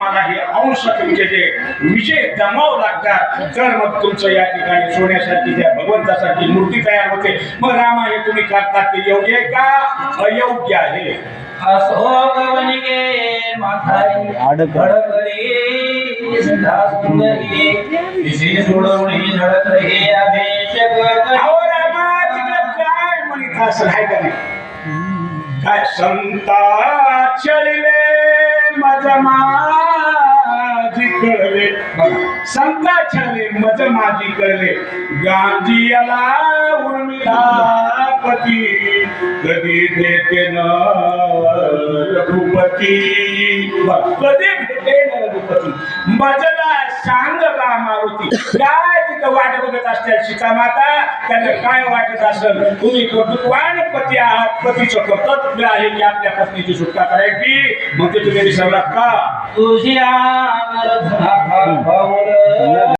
मला हे अंश तुमचे जे विजय जमाव लागतात तर मग तुमचं या ठिकाणी सोन्यासारखी त्या भगवंतासारखी मूर्ती तयार होते. मग रामा हे तुम्ही करतात ते योग्य आहे का? अयोग्य आहे. हे काय काय संता चलिले मज माझी कळले बघा, संता चले मज माझी कळले गांधी याला उर्मिला पती कधी भेटे न रघुपती कधी भेटे न रघुपती? मजला सांग मारुती. काय तिथं वाट बघत असतील सीता माता त्यांना काय वाटत असेल? तुम्ही कर्तृत्वान पती आहात पतीचं कर्तव्य आहे की आपल्या पत्नीची सुटका करायची? मग ते तुम्ही विसरलात का? तुझी